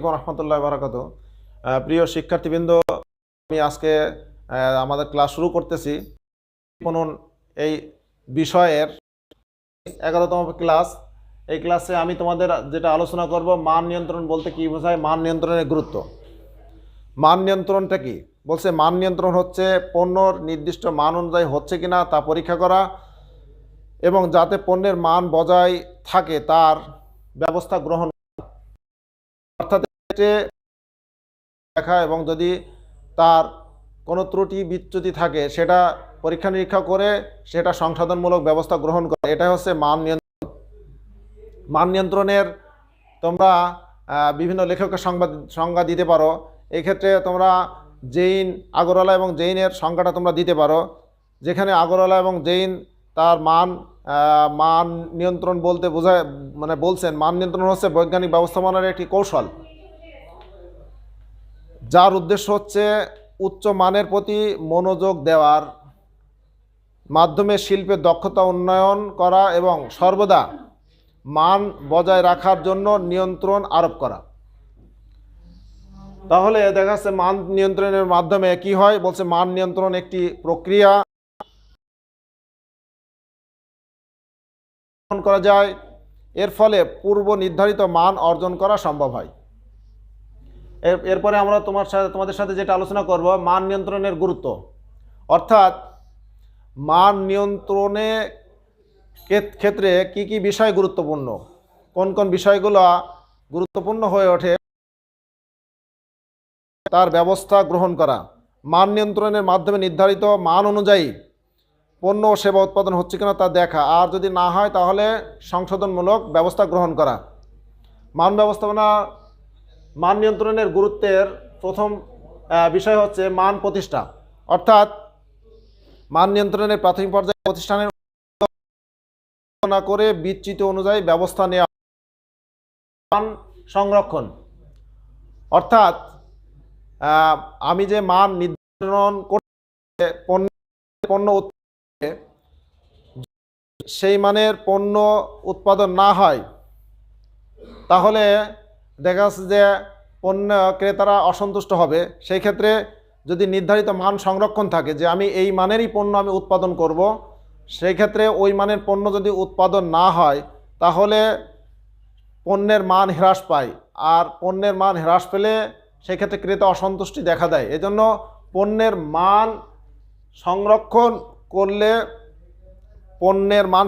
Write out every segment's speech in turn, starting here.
রহমতুল্লাহ বারাকাত। প্রিয় শিক্ষার্থীবৃন্দ, আমি আজকে আমাদের ক্লাস শুরু করতেছি। বুনন এই বিষয়ের এগারোতম ক্লাস। এই ক্লাসে আমি তোমাদের যেটা আলোচনা করব, মান নিয়ন্ত্রণ বলতে কি বোঝায়? মান নিয়ন্ত্রণের গুরুত্ব। মান নিয়ন্ত্রণটা কি? বলছে, মান নিয়ন্ত্রণ হচ্ছে পণ্যর নির্দিষ্ট মান অনুযায়ী হচ্ছে কিনা তা পরীক্ষা করা এবং যাতে পণ্যের মান বজায় থাকে, তার ব্যবস্থা গ্রহণ অর্থাৎ দেখা এবং যদি তার কোনো ত্রুটি বিচ্যুতি থাকে, সেটা পরীক্ষা নিরীক্ষা করে সেটা সংশোধনমূলক ব্যবস্থা গ্রহণ করে। এটা হচ্ছে মান নিয়ন্ত্রণ। মান নিয়ন্ত্রণের তোমরা বিভিন্ন লেখকের সংবাদ, সংজ্ঞা দিতে পারো। এক্ষেত্রে তোমরা জেইন আগরওয়ালা এবং জেইনের সংজ্ঞাটা তোমরা দিতে পারো। যেখানে আগরওয়ালা এবং জেইন তার মান মান নিয়ন্ত্রণ বলতে বোঝায় মানে বলছেন, মান নিয়ন্ত্রণ হচ্ছে বৈজ্ঞানিক ব্যবস্থাপনার একটি কৌশল। যার উদ্দেশ্য হচ্ছে উচ্চ মানের প্রতি মনোযোগ দেওয়ার মাধ্যমে শিল্পের দক্ষতা উন্নয়ন করা এবং সর্বদা মান বজায় রাখার জন্য নিয়ন্ত্রণ আরোপ করা। তাহলে দেখা যাচ্ছে মান নিয়ন্ত্রণের মাধ্যমে কি হয়? বলছে মান নিয়ন্ত্রণ একটি প্রক্রিয়া। করা যায় এর ফলে পূর্ব নির্ধারিত মান অর্জন করা সম্ভব হয়। এর- এরপরে আমরা তোমার সাথে, তোমাদের সাথে যেটা আলোচনা করব, মান নিয়ন্ত্রণের গুরুত্ব। অর্থাৎ মান নিয়ন্ত্রণে ক্ষেত্রে কি কি বিষয় গুরুত্বপূর্ণ? কোন কোন বিষয়গুলো গুরুত্বপূর্ণ হয়ে ওঠে তার ব্যবস্থা গ্রহণ করা। মান নিয়ন্ত্রণের মাধ্যমে নির্ধারিত মান অনুযায়ী পণ্য ও সেবা উৎপাদন হচ্ছে কিনা তা দেখা। আর যদি না হয়, তাহলে সংশোধনমূলক ব্যবস্থা গ্রহণ করা। মান ব্যবস্থাপনা, মান নিয়ন্ত্রণের গুরুত্বের প্রথম বিষয় হচ্ছে মান প্রতিষ্ঠা। অর্থাৎ মান নিয়ন্ত্রণের প্রাথমিক পর্যায়ে প্রতিষ্ঠানের করে বিচ্যুত অনুযায়ী ব্যবস্থা নেওয়া। মান সংরক্ষণ। অর্থাৎ আমি যে মান নির্ধারণ করতে পণ্য পণ্য সেই মানের পণ্য উৎপাদন না হয়, তাহলে দেখা যাচ্ছে যে পণ্য ক্রেতারা অসন্তুষ্ট হবে। সেই ক্ষেত্রে যদি নির্ধারিত মান সংরক্ষণ থাকে, যে আমি এই মানেরই পণ্য আমি উৎপাদন করব, সেই ক্ষেত্রে ওই মানের পণ্য যদি উৎপাদন না হয়, তাহলে পণ্যের মান হ্রাস পায়। আর পণ্যের মান হ্রাস পেলে সেক্ষেত্রে ক্রেতা অসন্তুষ্টি দেখা দেয়। এজন্য পণ্যের মান সংরক্ষণ করলে পণ্যের মান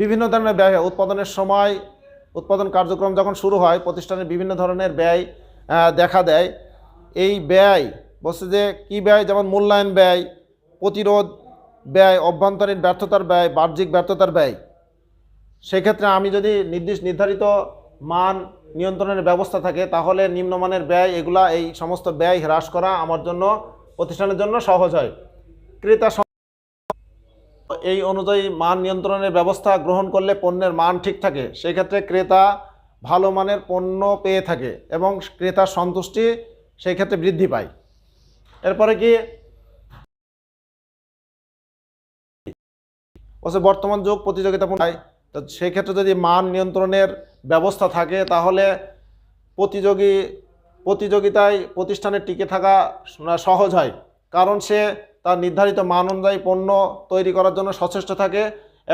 বিভিন্ন ধরনের ব্যয়। উৎপাদনের সময় উৎপাদন কার্যক্রম যখন শুরু হয় প্রতিষ্ঠানের বিভিন্ন ধরনের ব্যয় দেখা দেয়। এই ব্যয় বলছে যে, কী ব্যয়? যেমন মূল্যায়ন ব্যয়, প্রতিরোধ ব্যয়, অভ্যন্তরীণ ব্যর্থতার ব্যয়, বাহ্যিক ব্যর্থতার ব্যয়। সেক্ষেত্রে আমি যদি নির্দিষ্ট নির্ধারিত মান নিয়ন্ত্রণের ব্যবস্থা থাকে, তাহলে নিম্নমানের ব্যয়, এগুলা, এই সমস্ত ব্যয় হ্রাস করা আমার জন্য প্রতিষ্ঠানের জন্য সহজ হয়। ক্রেতা এই অনুযায়ী মান নিয়ন্ত্রণের ব্যবস্থা গ্রহণ করলে পণ্যের মান ঠিক থাকে। সেই ক্ষেত্রে ক্রেতা ভালো মানের পণ্য পেয়ে থাকে এবং ক্রেতার সন্তুষ্টি সেই ক্ষেত্রে বৃদ্ধি পায়। এরপরে কি? অবশ্য বর্তমান যুগ প্রতিযোগিতাপূর্ণ। হয়। তো সেই ক্ষেত্রে যদি মান নিয়ন্ত্রণের ব্যবস্থা থাকে, তাহলে প্রতিযোগী প্রতিযোগিতায় প্রতিষ্ঠানের টিকে থাকা সহজ হয়, কারণ সে তার নির্ধারিত মান অনুযায়ী পণ্য তৈরি করার জন্য সচেষ্ট থাকে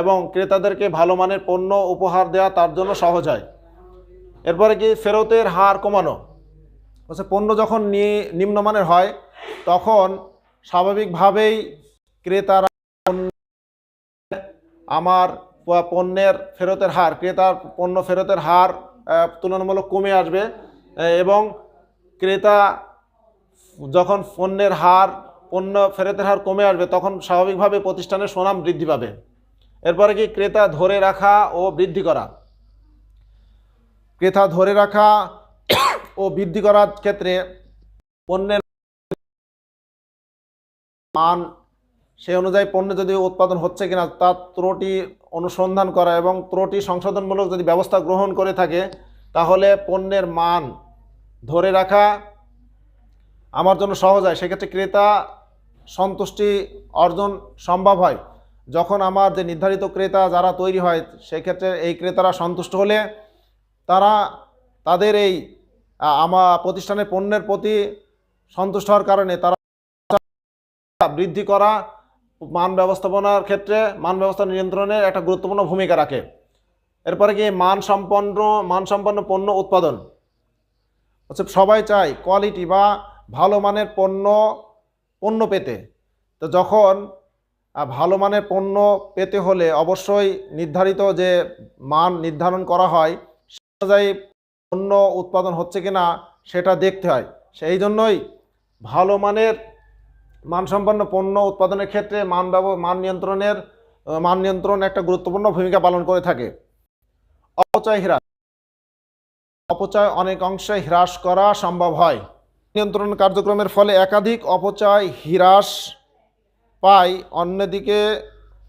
এবং ক্রেতাদেরকে ভালো মানের পণ্য উপহার দেওয়া তার জন্য সহজ হয়। এরপরে কি ফেরতের হার কমানো? হচ্ছে পণ্য যখন নিম্নমানের হয়, তখন স্বাভাবিকভাবেই ক্রেতারা আমার পণ্যের ফেরতের হার, ক্রেতার পণ্য ফেরতের হার তুলনামূলক কমে আসবে এবং ক্রেতা যখন পণ্যের হার, পণ্য ফেরতের হার কমে আসবে, তখন স্বাভাবিকভাবে প্রতিষ্ঠানের সুনাম বৃদ্ধি পাবে। এরপরে কি ক্রেতা ধরে রাখা ও বৃদ্ধি করা? ক্রেতা ধরে রাখা ও বৃদ্ধি করার ক্ষেত্রে পণ্যের মান, সেই অনুযায়ী পণ্য যদি উৎপাদন হচ্ছে কিনা তার ত্রুটি অনুসন্ধান করা এবং ত্রুটি সংশোধনমূলক যদি ব্যবস্থা গ্রহণ করে থাকে, তাহলে পণ্যের মান ধরে রাখা আমার জন্য সহজ হয়। সেক্ষেত্রে ক্রেতা সন্তুষ্টি অর্জন সম্ভব হয়। যখন আমার যে নির্ধারিত ক্রেতা যারা তৈরি হয়, সেক্ষেত্রে এই ক্রেতারা সন্তুষ্ট হলে তারা তাদের এই আমার প্রতিষ্ঠানের পণ্যের প্রতি সন্তুষ্ট হওয়ার কারণে তারা বৃদ্ধি করা, মান ব্যবস্থাপনার ক্ষেত্রে মান ব্যবস্থা নিয়ন্ত্রণে একটা গুরুত্বপূর্ণ ভূমিকা রাখে। এরপরে কি? মান সম্পন্ন মানসম্পন্ন পণ্য উৎপাদন। হচ্ছে সবাই চায় কোয়ালিটি বা ভালো মানের পণ্য পণ্য পেতে। তো যখন ভালো মানের পণ্য পেতে হলে অবশ্যই নির্ধারিত যে মান নির্ধারণ করা হয় সে অনুযায়ী পণ্য উৎপাদন হচ্ছে কিনা সেটা দেখতে হয়। সেই জন্যই ভালো মানের মানসম্পন্ন পণ্য উৎপাদনের ক্ষেত্রে মান ব্যব, মান নিয়ন্ত্রণের মান নিয়ন্ত্রণ একটা গুরুত্বপূর্ণ ভূমিকা পালন করে থাকে। অপচয় হ্রাস। অপচয় অনেক অংশে হ্রাস করা সম্ভব হয়। নিয়ন্ত্রণ কার্যক্রমের ফলে একাধিক অপচয় হ্রাস পায়। অন্যদিকে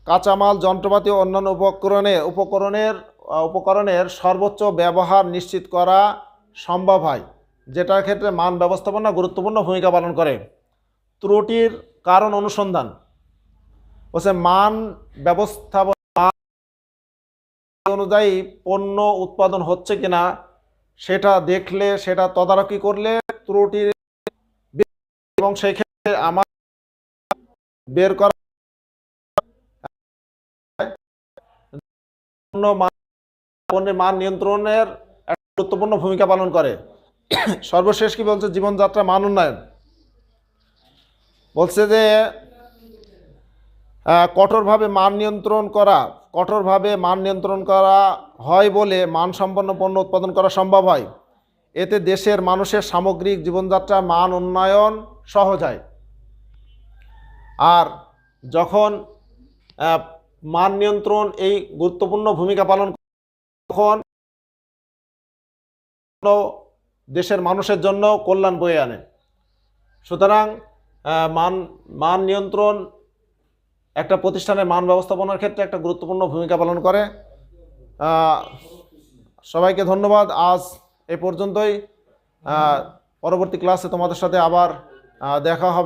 কাঁচামাল, যন্ত্রপাতি ও অন্যান্য উপকরণে, উপকরণের উপকরণের সর্বোচ্চ ব্যবহার নিশ্চিত করা সম্ভব হয়, যেটার ক্ষেত্রে মান ব্যবস্থাপনা গুরুত্বপূর্ণ ভূমিকা পালন করে। ত্রুটির কারণ অনুসন্ধান। হচ্ছে মান ব্যবস্থাপনা অনুযায়ী পণ্য উৎপাদন হচ্ছে কিনা সেটা দেখলে, সেটা তদারকি করলে ত্রুটির এবং সেই ক্ষেত্রে আমার বের করা পণ্যের মান নিয়ন্ত্রণের একটা গুরুত্বপূর্ণ ভূমিকা পালন করে। সর্বশেষ কি বলছে? জীবনযাত্রা মান উন্নয়ন। বলছে যে কঠোরভাবে মান নিয়ন্ত্রণ করা, কঠোরভাবে মান নিয়ন্ত্রণ করা হয় বলে মানসম্পন্ন পণ্য উৎপাদন করা সম্ভব হয়। এতে দেশের মানুষের সামগ্রিক জীবনযাত্রা, মান উন্নয়ন সহজ হয়। আর যখন মান নিয়ন্ত্রণ এই গুরুত্বপূর্ণ ভূমিকা পালন তখন দেশের মানুষের জন্য কল্যাণ বয়ে আনে। সুতরাং মান মান নিয়ন্ত্রণ একটা প্রতিষ্ঠানের মান ব্যবস্থাপনার ক্ষেত্রে একটা গুরুত্বপূর্ণ ভূমিকা পালন করে। সবাইকে ধন্যবাদ। আজ এ পর্যন্তই। পরবর্তী ক্লাসে তোমাদের সাথে আবার দেখা হবে।